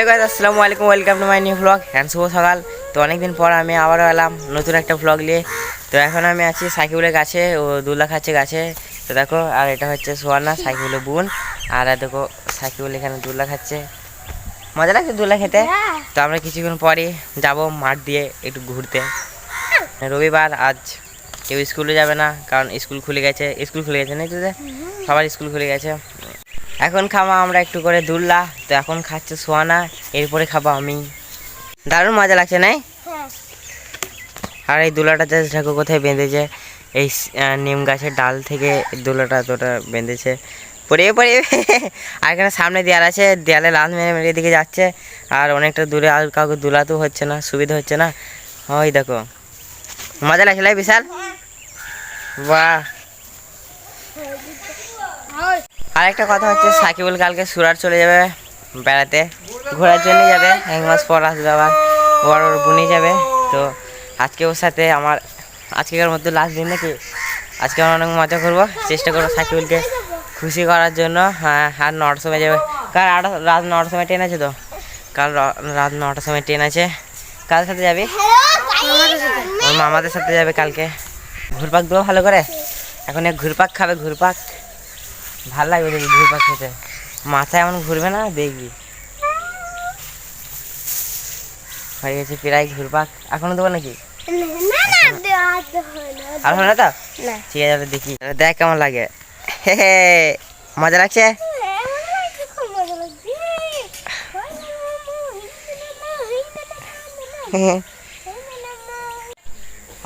Hello guys আসসালামু আলাইকুম welcome to my new blog hand শুভ সকাল। তো অনেকদিন পর আমি আবারও এলাম নতুন একটা ব্লগ নিয়ে। তো এখন আমি আছি সাইকেলের গাছে ও দুলা খাচ্ছে গাছে তো দেখো আর এটা হচ্ছে সোয়ানা সাইকেলের বোন। আর দেখো সাইকেল এখানে দুলা খাচ্ছে। মজা লাগছে দুলা খেতে? তো আমরা কিছুক্ষণ পরে যাব মাঠ দিয়ে একটু ঘুরতে। রবিবার আজ কেউ স্কুলে যাবে না কারণ স্কুল খুলে গেছে। স্কুল খুলে গেছে নাকি তোদের সবার স্কুল খুলে গেছে। এখন খাব আমরা একটু করে দুললা। তো এখন খাচ্ছে সোয়ানা এরপরে খাব আমি। দারুণ মজা লাগছে নাই? আর এই দুলাটা যে দেখো কোথায় বেঁধেছে এই নিম গাছের ডাল থেকে দুলাটা তোটা বেঁধেছে। পড়ে পড়ে। আর এখানে সামনে দেয়াল আছে দেয়ালে লাল মেরে মেরে দিকে যাচ্ছে। আর অনেকটা দূরে আর কাউকে দুলাতেও হচ্ছে না সুবিধা হচ্ছে না। ওই দেখো। মজা লাগছে বিশাল? বাহ। আর একটা কথা হচ্ছে, সাকিবুল কালকে সুরাট চলে যাবে বেড়াতে। ঘোরার জন্য যাবে, এক মাস পর আসবে আবার। ওর ওর বুনি যাবে। তো আজকে ওর সাথে আমার আজকের মধ্যে লাস্ট দিন নাকি? আজকে আমরা অনেক মজা করব। চেষ্টা করব সাকিবুলকে খুশি করার জন্য। হ্যাঁ আর নটার সময় যাবে। কাল আট রাত নটার সময় ট্রেন আছে তো? কাল রাত নটার সময় ট্রেন আছে। কার সাথে যাবি? ওর মামাদের সাথে যাবে কালকে। ঘুরপাক দেবো ভালো করে? এখন ঘুরপাক খাবে, ঘুরপাক। ভালো লাগবে দেখবি ঘুরপাক খেতে। মাথায় এমন ঘুরবে না দেখবি। হয়ে গেছে প্রায় ঘুরপাক এখনও দেবো নাকি? আর হবে না। তো? ঠিক আছে দেখি। দেখ কেমন লাগে। হে হে মজা লাগছে?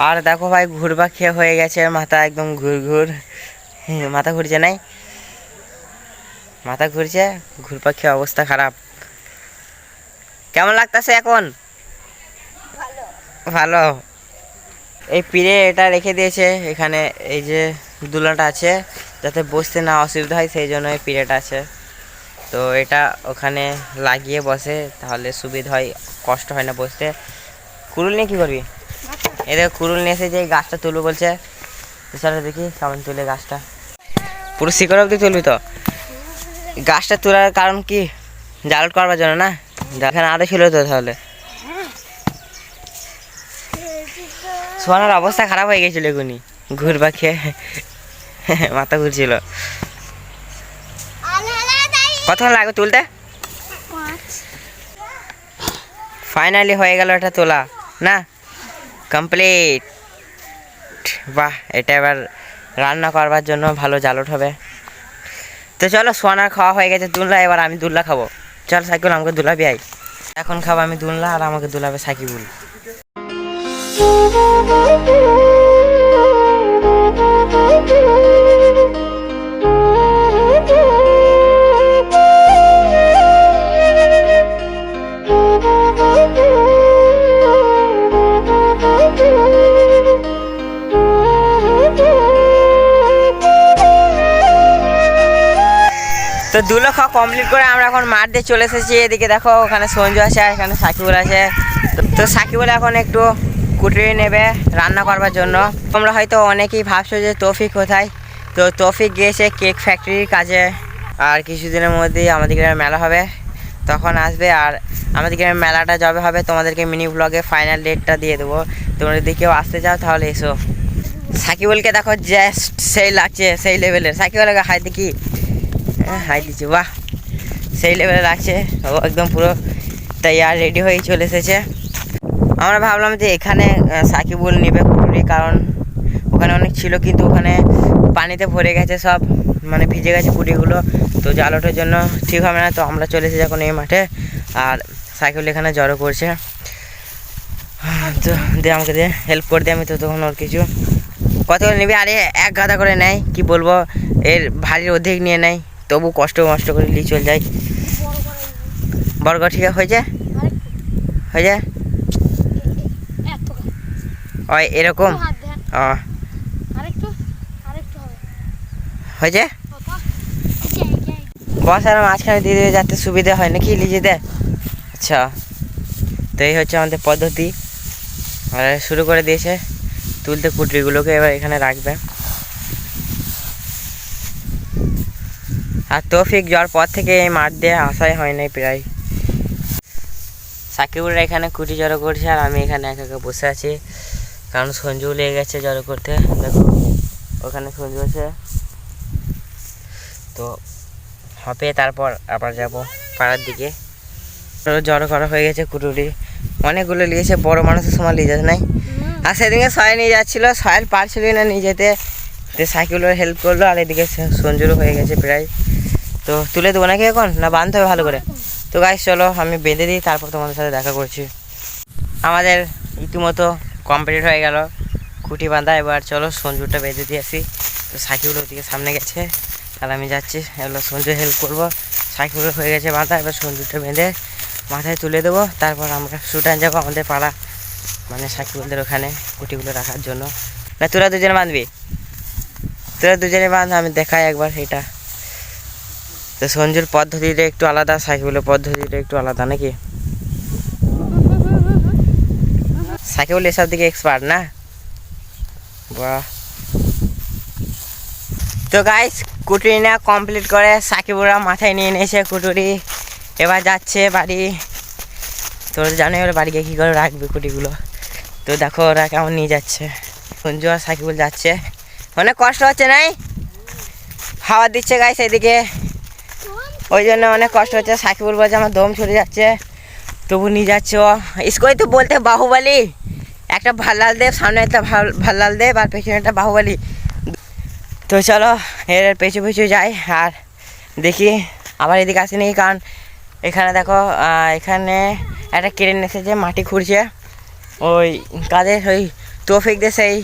আর দেখো ভাই ঘুরপাক খেয়ে হয়ে গেছে মাথা একদম ঘুর ঘুর মাথা ঘুরছে নাই? মাথা ঘুরছে ঘুরপাক খেয়ে অবস্থা খারাপ। কেমন লাগতেছে এখন? ভালো। এই পিড়ে এটা রেখে দিয়েছে এখানে এই যে দুলাটা আছে যাতে বসতে না অসুবিধা হয় সেই জন্য এই পিড়েটা আছে। তো এটা ওখানে লাগিয়ে বসে তাহলে সুবিধা হয় কষ্ট হয় না বসতে। কুরুল নিয়ে কী করবি? এদের কুরুল নিয়ে এসে যে গাছটা তুলবো বলছে। দেখি কেমন তুলে গাছটা। পুরো শিকড় অব্দি তুলবি তো? গাছটা তোলার কারণ কি? জালট করবার জন্য না? এখানে আরও ছিল তো তাহলে। সোহানার অবস্থা খারাপ হয়ে গেছিল এখনই ঘুরবা খেয়ে। মাথা ঘুরছিল। কতক্ষণ লাগবে তুলতে? ফাইনালি হয়ে গেল এটা তোলা। না? কমপ্লিট বাহ, এটা এবার রান্না করবার জন্য ভালো জালট হবে তো চলো সোনা খাওয়া হয়ে গেছে দুল্লা এবার আমি দুল্লা খাব। চল, সাইকেল, আমাকে দুলাবি আই এখন খাব আমি দুল্লা আর আমাকে দুলাবে সাকিবুল। তো দুলো খাওয়া কমপ্লিট করে আমরা এখন মাঠ দিয়ে চলে এসেছি। এদিকে দেখো ওখানে সঞ্জু আছে আর এখানে সাকিবুল আছে। তো- সাকিবুল এখন একটু কুটিয়ে নেবে রান্না করবার জন্য। তোমরা হয়তো অনেকেই ভাবছ যে তৌফিক কোথায়? তো তৌফিক গিয়েছে কেক ফ্যাক্টরির কাজে। আর কিছুদিনের মধ্যেই আমাদের গ্রামে মেলা হবে। তখন আসবে আর আমাদের গ্রামে মেলাটা যবে হবে, তোমাদেরকে মিনি ব্লগে ফাইনাল ডেটটা দিয়ে দেবো। তোমরা যদি কেউ আসতে চাও তাহলে এসো। সাকিবুলকে দেখো জাস্ট সেই লাগছে, সেই লেভেলের সাকিবুলকে হাই দেখি হাই দিচ্ছে, বাহ। সেই লেভেলে লাগছে একদম পুরো তৈয়ার রেডি হয়ে চলে এসেছে। আমরা ভাবলাম যে এখানে সাকিবুল নেবে কুটুরি, কারণ ওখানে অনেক ছিল, কিন্তু ওখানে পানিতে ভরে গেছে সব মানে ভিজে গেছে কুটিগুলো তো জাল ওঠার জন্য ঠিক হবে না, তো আমরা চলে এসেছি এখন এই মাঠে। আর সাইকেল এখানে জড়ো করছে। তো দে আমাকে দে হেল্প করে দে আমি তো তখন ওর কিছু। কত করে নিবি? আরে, এক গাদা করে নেয়, কি বলব? এর ভারীর অধিক নিয়ে নেয়। তবু কষ্ট মষ্ট করে নিয়ে চলে যায় বর্গ ঠিক আছে? হয়েছে হয়েছে ওই এরকম? ও হয়েছে বস আর মাঝখানে দিয়ে দিয়ে যাতে সুবিধা হয় নাকি লিজেতে আচ্ছা তো এই হচ্ছে আমাদের পদ্ধতি। আর শুরু করে দিয়েছে। তুলতে কুটরিগুলোকে এবার এখানে রাখবে। আর তৌফিক যাওয়ার পর থেকে এই মাঠ দিয়ে আসাই হয় নাই প্রায়। সাকিবুলরা এখানে কুটি জড়ো করছে আর আমি এখানে একা একা বসে আছি। কারণ সঞ্জু লেগে গেছে জড়ো করতে। দেখো ওখানে সঞ্জু আছে। তো হবে তারপর আবার যাব পাড়ার দিকে। তো জড়ো করা হয়ে গেছে কুটুরি। অনেকগুলো নিয়েছে বড় মানুষের সময় নিয়ে যাচ্ছে নাই। আর সেদিকে সয়াল নিয়ে যাচ্ছিল সয়াল পারছিল না নিয়ে যেতে সাইকেলের হেল্প করল আর এদিকে সঞ্জুরও হয়ে গেছে প্রায়। তো তুলে দেবো নাকি এখন? না বাঁধতে হবে ভালো করে। তো গাইস চলো, আমি বেঁধে দিই, তারপর তোমাদের সাথে দেখা করছি। আমাদের ইতিমতো কমপ্লিট হয়ে গেল খুঁটি বাঁধা। এবার চলো, সঞ্জুরটা বেঁধে দিয়ে আসি। তো সাইকেল ওদিকে সামনে গেছে। তাহলে আমি যাচ্ছি এগুলো সঞ্জু হেল্প করব। সাইকেল হয়ে গেছে বাঁধা, এবার সঞ্জুরটা বেঁধে মাথায় তুলে দেবো। তারপর আমরা সুটান যাব আমাদের পাড়া মানে সাকিবুলদের ওখানে কুটিগুলো রাখার জন্য। না, তোরা দুজনে বাঁধবি? তোরা দুজনে বাঁধ, আমি দেখাই একবার এটা। তো সঞ্জুর পদ্ধতিটা একটু আলাদা, সাকিবুলের পদ্ধতিটা একটু আলাদা নাকি? সাকিবুল এসব দিকে এক্সপার্ট না? বাহ। তো গাইস কুটুরি না কমপ্লিট করে সাকিবুরা মাথায় নিয়ে নিয়েছে কুটুরি। এবার যাচ্ছে বাড়ি। তোর জানে ওরা বাড়ি গিয়ে কী করে রাখবে কুটিগুলো। তো দেখো ওরা কেমন নিয়ে যাচ্ছে। সঞ্জু আর সাকিবুল যাচ্ছে। অনেক কষ্ট হচ্ছে, নাই? হাওয়া দিচ্ছে গাইস এদিকে। ওই জন্য অনেক কষ্ট হচ্ছে। সাকিবুল বলছে, আমার দম ছুটে যাচ্ছে। তবু নিয়ে যাচ্ছে। ও তো বলতে বাহুবলি, একটা ভাল্লাল দেব, সামনে একটা ভাল- ভাল্লাল দেব, আর পেছনে একটা বাহুবলি। তো চলো, এর পেছু পেছু যাই, আর দেখি আবার এদিকে আসি নাকি, কারণ এখানে দেখো এখানে একটা কেড়ে এসেছে, মাটি খুঁড়ছে। ওই কাদের, ওই তৌফিকদের সেই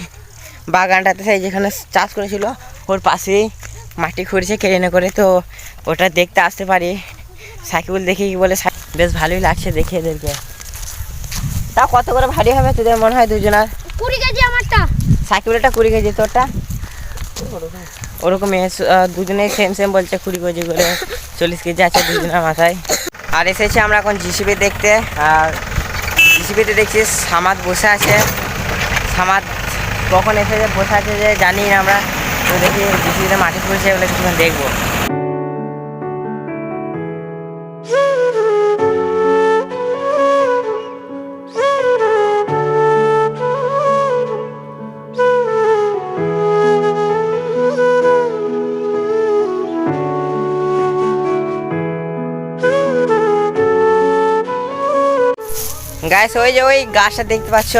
বাগানটাতে, সেই যেখানে চাষ করেছিল, ওর পাশেই। মাটি খুঁড়ছে কেড়ে এনে করে তো ওটা দেখতে আসতে পারি। সাইকেল দেখি কি বলে বেশ ভালোই লাগছে দেখে এদেরকে। তা কত করে ভারী হবে তোদের মনে হয় দুজনার? কুড়ি কেজি আমারটা। সাইকেলটা কুড়ি কেজি তোরটা? ওরকমই দুজনেই সেম সেম বলছে কুড়ি কেজি করে চল্লিশ কেজি আছে দুজনের মাথায়। আর এসেছি আমরা এখন জিসিবি দেখতে আর জিসিবিতে দেখছি সামাদ বসে আছে। সামাদ কখন এসেছে বসে আছে যে জানি না আমরা। দেখি জিসিবিতে মাটি পড়ছে এগুলো কিছুক্ষণ দেখব। গাছ ওই যে ওই গাছটা দেখতে পাচ্ছ?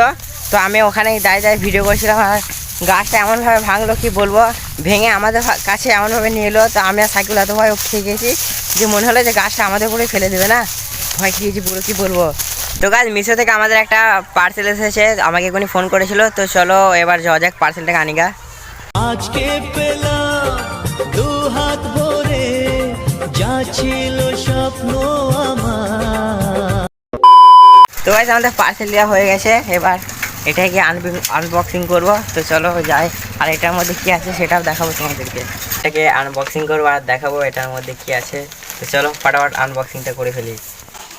তো আমি ওখানে দাঁড়িয়ে দাঁড়িয়ে ভিডিও করছিলাম আর গাছটা এমনভাবে ভাঙলো কি বলব? ভেঙে আমাদের কাছে এমনভাবে নিয়ে এলো তো আমি আর সাইকেল এত ভয় খেয়ে গেছি যে মনে হলো যে গাছটা আমাদের উপরে ফেলে দেবে না? ভয় খেয়েছি পুরো কি বলব? তো গাছ মিশো থেকে আমাদের একটা পার্সেল এসেছে আমাকে এখনই ফোন করেছিল তো চলো এবার যাওয়া যাক পার্সেলটাকে আনিগা। আজকে পেলাম দু হাত ভরে যা ছিল স্বপ্ন আমার। তো গাইজ আমাদের পার্সেল দেওয়া হয়ে গেছে এবার এটাকে আনবক্সিং করব। তো চলো যাই। আর এটার মধ্যে কি আছে সেটাও দেখাবো তোমাদেরকে। এটাকে আনবক্সিং করব আর দেখাবো এটার মধ্যে কি আছে। তো চলো ফটাফট আনবক্সিংটা করে ফেলি।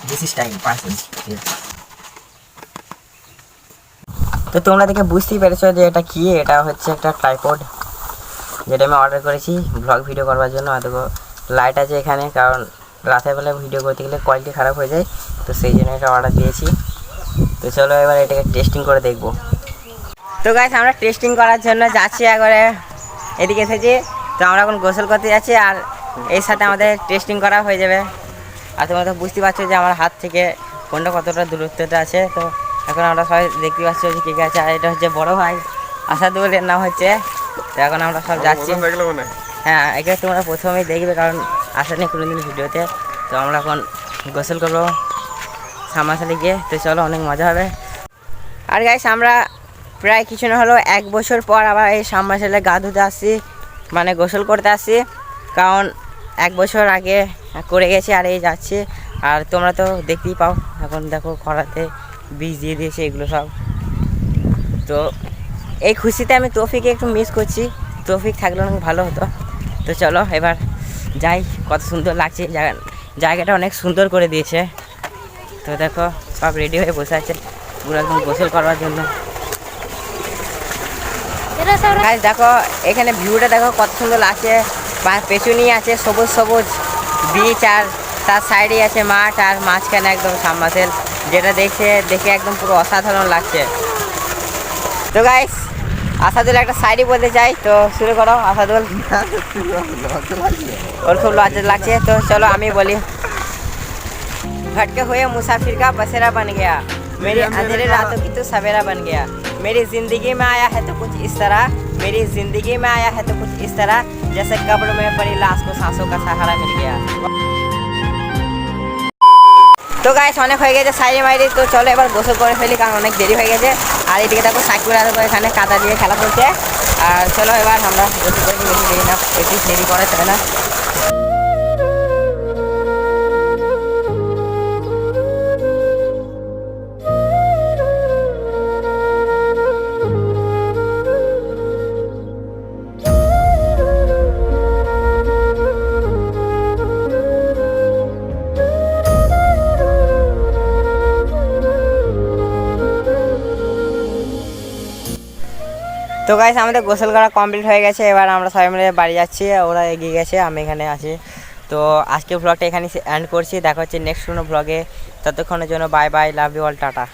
দিস ইস টাইম পার্সেল তো তোমরা দেখে বুঝতেই পেরেছ যে এটা কি? এটা হচ্ছে একটা ট্রাইপড যেটা আমি অর্ডার করেছি ব্লগ ভিডিও করবার জন্য। আর দেখো লাইট আছে এখানে, কারণ রাতের বেলা ভিডিও করতে গেলে কোয়ালিটি খারাপ হয়ে যায়। তো সেই জন্য এটা অর্ডার দিয়েছি। তো চলো এবার এটাকে টেস্টিং করে দেখব। তো গাইস আমরা টেস্টিং করার জন্য যাচ্ছি একবারে এদিকে এসেছি তো আমরা এখন গোসল করতে যাচ্ছি আর এর সাথে আমাদের টেস্টিং করা হয়ে যাবে। আর তোমরা তো বুঝতে পারছ যে আমার হাত থেকে কোনটা কতটা দূরত্বটা আছে। তো এখন আমরা সবাই দেখতে পাচ্ছি যে কী কী আছে। আর এটা হচ্ছে বড় ভাই আসাদুলের নাম হচ্ছে। তো এখন আমরা সব যাচ্ছি। হ্যাঁ একে তোমরা প্রথমেই দেখবে কারণ আসেনি কোনোদিন ভিডিওতে। তো আমরা এখন গোসল করব। সামাশালি গিয়ে, তো চলো, অনেক মজা হবে। আর গাইস আমরা প্রায় কিছু না হলেও এক বছর পর আবার এই সামাশালে গা ধুতে আসছি মানে গোসল করতে আসছি। কারণ এক বছর আগে করে গেছি, আর এই যাচ্ছি। আর তোমরা তো দেখতেই পাও, এখন দেখো খরাতে বীজ দিয়ে দিয়েছে এগুলো সব। তো এই খুশিতে আমি তৌফিকে একটু মিস করছি। তৌফিক থাকলে অনেক ভালো হতো। তো চলো, এবার যাই, কত সুন্দর লাগছে। জায়গাটা অনেক সুন্দর করে দিয়েছে। তো দেখো সব রেডি হয়ে বসে আছে পুরো একদম গোসল করবার জন্য। দেখো এখানে ভিউটা দেখো কত সুন্দর লাগছে। পা- পেছনেই আছে সবুজ সবুজ বিচ আর তার সাইডেই আছে মাঠ আর মাঝখানে একদম সামমাসেল যেটা দেখছে দেখে একদম পুরো অসাধারণ লাগছে। তো গাইস আসাদুল একটা সাইডে বলতে চাই তো শুরু করো আসাদুল। ওর খুব লজ্জা লাগছে তো চলো আমি বলি। भटके हुए मुसाफिर का बसेरा बन गया मेरी अंधेरे रातों की तो सवेरा बन गया मेरी जिंदगी में आया है तो कुछ इस तरह मेरी जिंदगी में आया है तो कुछ इस तरह जैसे कब्र में पड़ी लाश को सांसों का सहारा मिल गया তো গাইস অনেক হয়ে গেছে সাইডে মাইডে তো চলো এবার গোসল করে ফেলি কারণ অনেক দেরি হয়ে গেছে আর এদিকে দেখো সাইকেল আর এখানে কাদা দিয়ে খেলা করছে আর চলো এবার আমরা গোসল করে নিই, বেশি দেরি না বেশি দেরি করে তাই না তো গাইস আমাদের গোসল করা কমপ্লিট হয়ে গেছে, এবার আমরা সবাই মিলে বাড়ি যাচ্ছি, ওরা এগিয়ে গেছে, আমি এখানে আছি। তো আজকে ব্লগটা এখানে এন্ড করছি, দেখা হচ্ছে নেক্সট কোনো ব্লগে ততক্ষণের জন্য bye bye love you all tata.